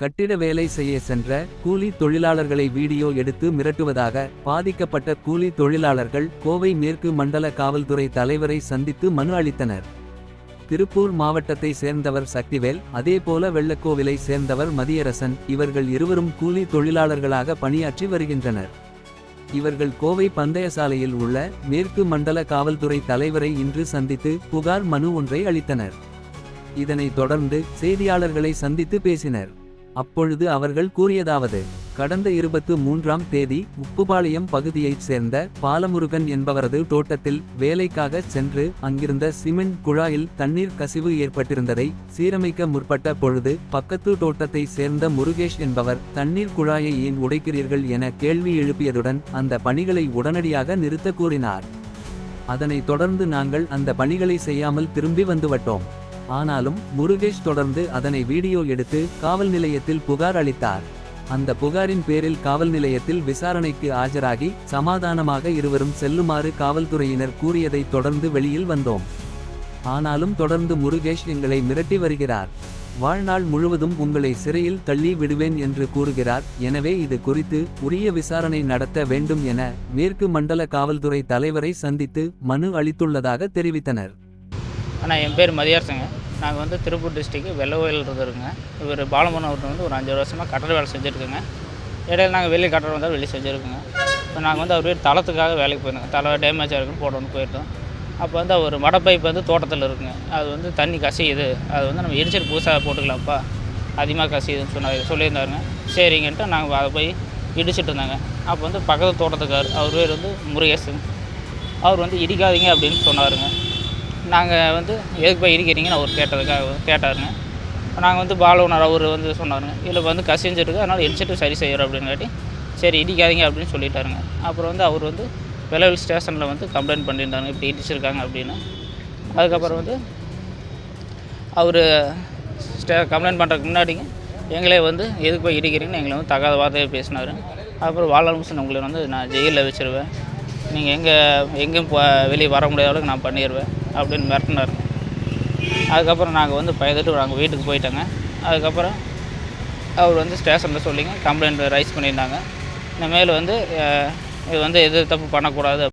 கட்டிட வேலை செய்ய சென்ற கூலி தொழிலாளர்களை வீடியோ எடுத்து மிரட்டுவதாக பாதிக்கப்பட்ட கூலி தொழிலாளர்கள் கோவை மேற்கு மண்டல காவல்துறை தலைவரை சந்தித்து மனு அளித்தனர். திருப்பூர் மாவட்டத்தை சேர்ந்தவர் சக்திவேல் அதேபோல வெள்ளக்கோவிலை சேர்ந்தவர் மதியரசன் இவர்கள் இருவரும் கூலி தொழிலாளர்களாக பணியாற்றி வருகின்றனர். இவர்கள் கோவை பந்தயசாலையில் உள்ள மேற்கு மண்டல காவல்துறை தலைவரை இன்று சந்தித்து புகார் மனு ஒன்றை அளித்தனர். இதனைத் தொடர்ந்து செய்தியாளர்களை சந்தித்து பேசினர். அப்பொழுது அவர்கள் கூறியதாவது கடந்த இருபத்து மூன்றாம் தேதி உப்புபாளையம் பகுதியைச் சேர்ந்த பாலமுருகன் என்பவரது தோட்டத்தில் வேலைக்காக சென்று அங்கிருந்த சிமெண்ட் குழாயில் தண்ணீர் கசிவு ஏற்பட்டிருந்ததை சீரமைக்க முற்பட்ட பொழுது பக்கத்து தோட்டத்தை சேர்ந்த முருகேஷ் என்பவர் தண்ணீர் குழாயை ஏன் உடைக்கிறீர்கள் என கேள்வி எழுப்பியதுடன் அந்த பணிகளை உடனடியாக நிறுத்த கூறினார். அதனைத் தொடர்ந்து நாங்கள் அந்த பணிகளை செய்யாமல் திரும்பி வந்துவிட்டோம். ஆனாலும் முருகேஷ் தொடர்ந்து அதனை வீடியோ எடுத்து காவல் நிலையத்தில் புகார் அளித்தார். அந்த புகாரின் பேரில் காவல் நிலையத்தில் விசாரணைக்கு ஆஜராகி சமாதானமாக இருவரும் செல்லுமாறு காவல்துறையினர் கூறியதைத் தொடர்ந்து வெளியில் வந்தோம். ஆனாலும் தொடர்ந்து முருகேஷ் எங்களை மிரட்டி வருகிறார். வாழ்நாள் முழுவதும் உங்களை சிறையில் தள்ளி விடுவேன் என்று கூறுகிறார். எனவே இது குறித்து உரிய விசாரணை நடத்த வேண்டும் என மேற்கு மண்டல காவல்துறை தலைவரை சந்தித்து மனு அளித்துள்ளதாக தெரிவித்தனர். ஆனால் என் பேர் மதியாரசங்க. நாங்கள் வந்து திருப்பூர் டிஸ்ட்ரிக்ட் வெள்ளவயல் இருக்குங்க இவர் பாலமன் அவர்கிட்ட வந்து ஒரு அஞ்சு வருஷமாக கட்டட வேலை செஞ்சுருக்குங்க இடையில நாங்கள் வெளியே கட்டடம் வந்தால் வெளியே செஞ்சுருக்குங்க. இப்போ நாங்கள் வந்து அவர் பேர் தளத்துக்காக வேலைக்கு போயிருந்தோம். தலை டேமேஜாக இருக்குன்னு போட்டோன்னு போயிருந்தோம் அப்போ வந்து அவர் மடை பைப் வந்து தோட்டத்தில் இருக்குங்க. அது வந்து தண்ணி கசியுது. அது வந்து நம்ம எரிச்சல் புதுசாக போட்டுக்கலாம்ப்பா. அதிகமாக கசியுதுன்னு சொன்னார் சொல்லியிருந்தாருங்க. சரிங்கன்ட்டு நாங்கள் அதை போய் இடிச்சிட்டு இருந்தாங்க. அப்போ வந்து பக்கத்து தோட்டத்துக்கார் அவர் பேர் வந்து முருகேசன். அவர் வந்து இடிக்காதீங்க அப்படின்னு சொன்னாருங்க. நாங்கள் வந்து எதுக்கு போய் இடிக்கிறீங்கன்னு அவர் கேட்டதுக்காக கேட்டாருங்க. நாங்கள் வந்து பாலவனர் அவர் வந்து சொன்னாருங்க. இதில் வந்து கசிஞ்சிருக்கு அதனால் இடிச்சிட்டு சரி செய்கிறோம் அப்படின்னு காட்டி சரி இடிக்காதீங்க அப்படின்னு சொல்லிட்டாருங்க. அப்புறம் வந்து அவர் வந்து வெள்ளவில் ஸ்டேஷனில் வந்து கம்ப்ளைண்ட் பண்ணியிருந்தாங்க இப்படி இடிச்சிருக்காங்க அப்படின்னு. அதுக்கப்புறம் வந்து அவர் ஸ்டே கம்ப்ளைண்ட் பண்ணுறதுக்கு முன்னாடிங்க எங்களே வந்து எதுக்கு போய் இடிக்கிறீங்கன்னு எங்களை வந்து தகாத வார்த்தையை பேசினார். அப்புறம் வாழாமிஷன் உங்களை வந்து நான் ஜெயிலில் வச்சிருவேன். நீங்கள் எங்கே எங்கேயும் வெளியே வர முடியாத அளவுக்கு நான் பண்ணிடுவேன் அப்படின்னு மிரட்டினார். அதுக்கப்புறம் நாங்கள் வந்து பயந்துட்டு நாங்கள் வீட்டுக்கு போயிட்டோங்க. அதுக்கப்புறம் அவர் வந்து ஸ்டேஷனில் சொல்லிங்க கம்ப்ளைண்ட் ரைஸ் பண்ணியிருந்தாங்க. இனிமேல் வந்து இது வந்து எது தப்பு பண்ணக்கூடாது